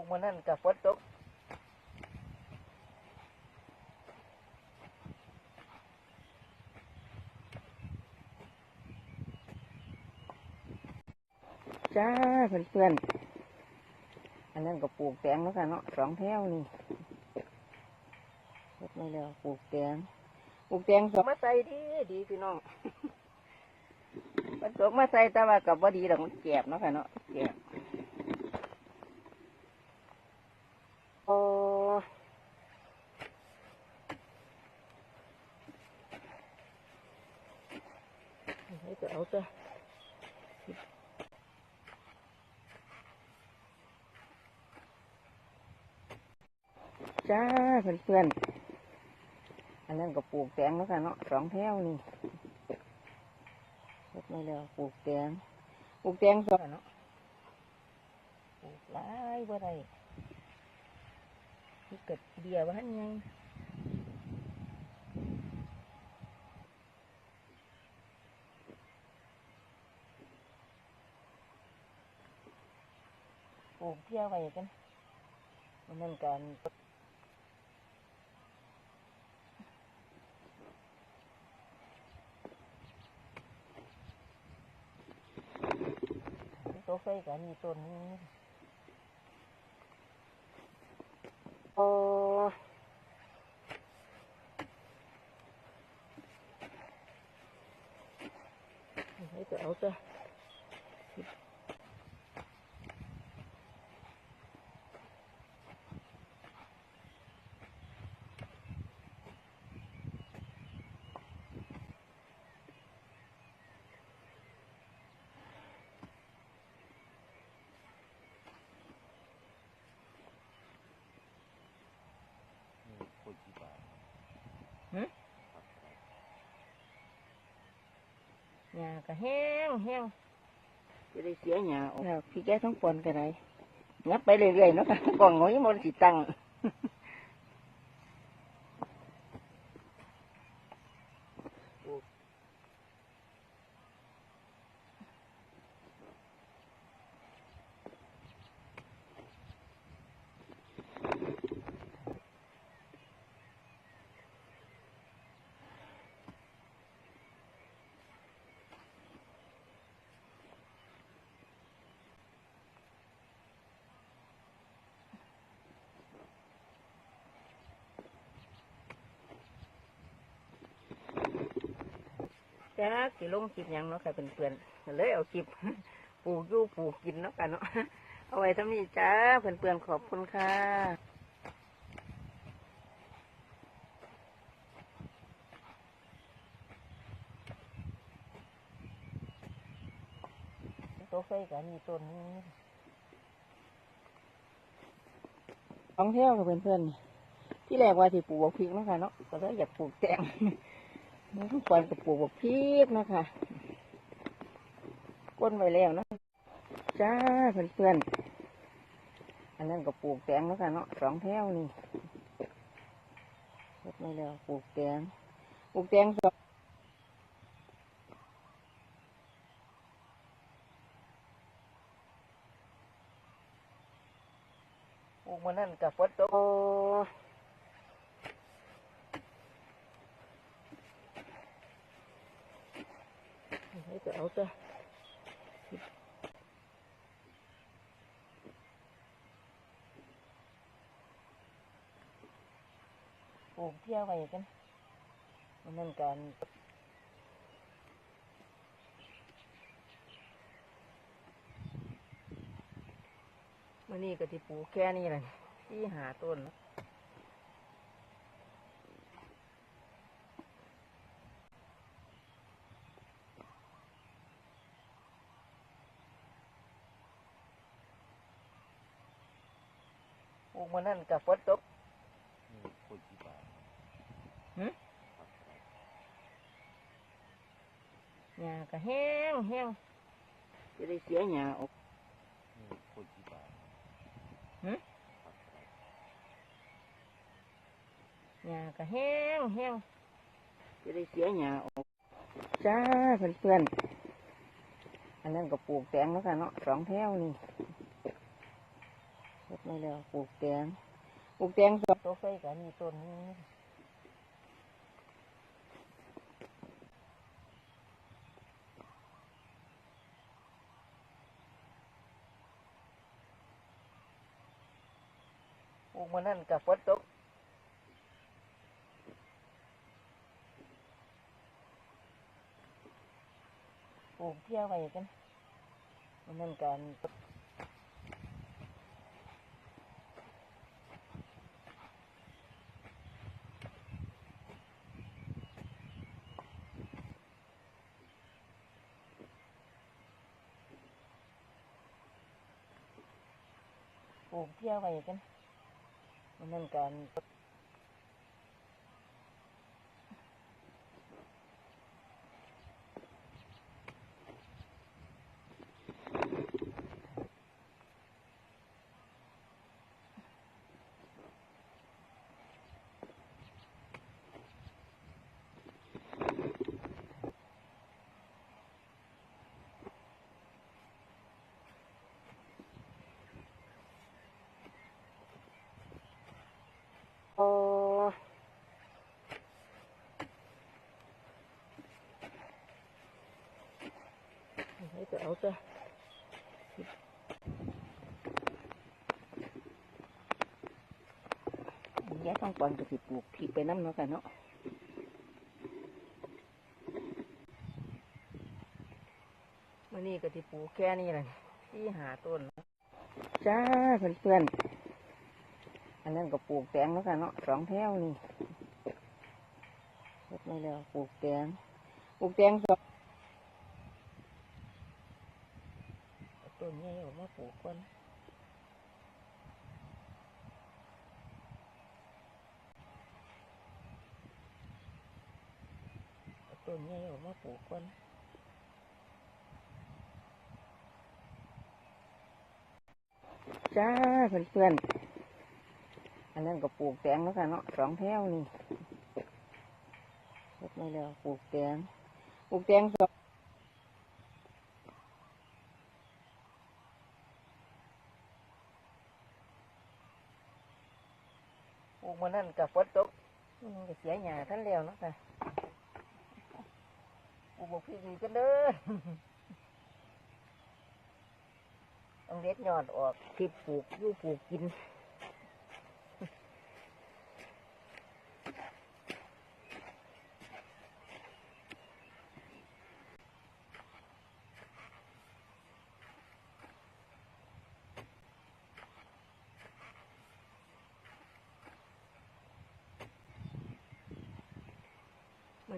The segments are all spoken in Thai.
ลูกมันนั่นกับฝนตกจ้าเพื่อนๆ อันนั้นก็ปลูกแตงแล้วกันเนาะสองแถวนี่เฮ็ดไม่แล้วปลูกแตงปลูกแตงสองมาใส่ดีดีพี่น้องมันตกมาใส่แต่ว่ากับว่าดีดอกมันแกบเนาะค่ะเนาะแกบโอ้ ให้จะเอาตัวจ้าเพื่อนๆอันนั้นก็ปลูกแตงแล้วค่ะเนาะสองแถวนี่เฮ็ดไม่แล้วปลูกแตงปลูกแตงสดเนาะปลูกหลายบ่ได้ที่เกิดเดียวว่าหันไง ปลูกเที่ยไว้กันมันนั่นการตัวไฟกันนี่ต้นนี้โอ้ให้จะเอาตัว หญ้าก็แห้งแห้งจะได้เสียหญ้าออกแล้วพี่แกต้องปนกันไรงับไปเรื่อยๆเนาะค่ะกล่องหอยมันสิตัง จ้าสิลงคลิปยังเนาะค่ะเพื่อนๆเลยเอาคลิปปลูกยู่ปลูกกินเนาะกันเนาะเอาไว้ทำนี้จ้าเพื่อนๆขอบคุณค่ะตัวไฟกันนี่ต้นนี้สองเที่ยวกับเพื่อนๆที่แรกว่าที่ปลูกบักพริกเนาะค่ะเนาะก็เลยอยากปลูกแตง มันทุกคนกับปูกบักพริกนะคะก้นไว้แล้วนะจ้าเพื่อนๆอันนั้นก็ปลูกแตงเนาะค่ะเนาะสองแถวนี่เฮ็ไม่แล้วปลูกแตงปลูกแตงสองปลูกมันนั่นกับฝนตก โอ้ให้จะเอาตัวปลูกเที่ยวไว้กันมันนั่นการมื่อนี้ก็ที่ปลูกแค่นี้แหละที่หาต้นเนาะปลูกมันนั่นกับฝนตกหญ้าก็แห้งแห้งจะได้เสียหญ้าออกหญ้าก็แห้งแห้งจะได้เสียหญ้าออกจ้าเพื่อนๆอันนั้นก็ปลูกแตงแล้วกันเนาะสองแถวนี่เเฮ็ด ไม่แล้วปลูกแตงปลูกแตงสองตัวใส่กันนี่ต้นนี้ปลูกมันนั่นกับฝนตกปลูกเที่ยวไปกันมันนั่นกัน เที่ยวไปกันมันนั่นกัน ให้ไปเอาจ้ะแย่ต้องปอนก็สิปลูกพริกไปน้ำเนาะกันเนาะมื่อนี้ก็สิปลูกแค่นี้แหละที่หาต้นจ้าเพื่อนๆอันนั้นก็ปลูกแตงแล้วกันเนาะสองแถวนี่เฮ็ดไม่แล้วปลูกแตงปลูกแตงสองเอา ต้นใหญ่ออกมาปลูกก่อนต้นใหญ่ออกมาปลูกก่อนจ้าเพื่อนๆ อันนั้นก็ปลูกแตงแล้วกันเนาะสองแถวนี่เฮ็ดไม่แล้วปลูกแตงปลูกแตงสอง ลูกมันนั่นกับฝนตกมันก็เสียหญ้าท่านแล้วเนาะค่ะปลูกบกพี่ดีกันเด้อต้องเล็ดยอดออกที่ปลูกยู่ปลูกกิน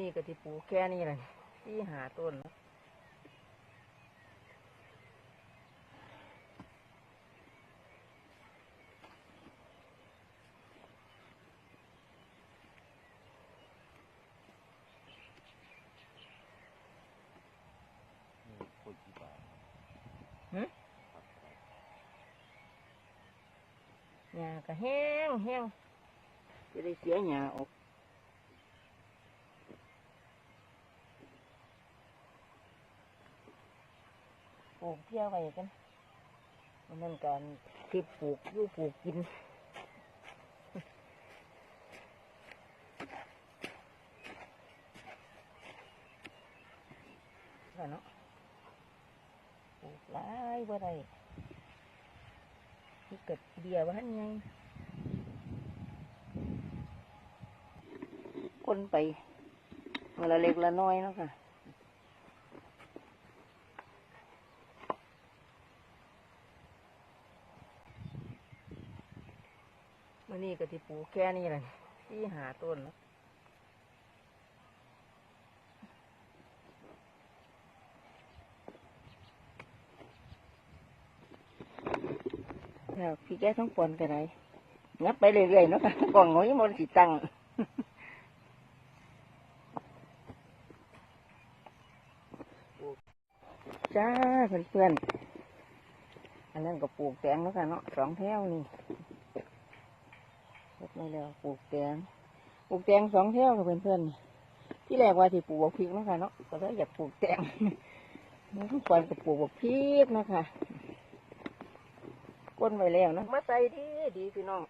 นี้ก็ที่ปลูกแค่นี้แหละที่หาต้นเนาะหญ้าก็แห้งแห้งจะได้เสียหญ้าออก ลูกเที่ยวไปกันมันนั่นการที่ปลูกยู่ปลูกกินแล้วเนาะปลูกหลายบ่ได้ที่เกิดเดียวว่านไงคนไปเมื่อละเล็กละน้อยเนาะค่ะ มื่อนี้ก็ที่ปูแค่นี้แหละที่หาต้นเนาะแล้วพี่แกต้องปนกันไรงับไปเรื่อยๆเนาะกล่องหอยมันสิตังจ้าเพื่อนๆอันนั้นก็ปลูกแตงแล้วกันเนาะสองแถวนี่ เฮ็ดไม่แล้วปลูกแตงปลูกแตงสองแถวกับเพื่อนๆที่แรกว่าที่ปลูกบักพริกนะคะเนาะก็เลยอยากปลูกแตงมันทุกคนก็ปลูกบักพริกนะคะก้นไว้แล้วนะมาใส่ดีดีพี่น้อง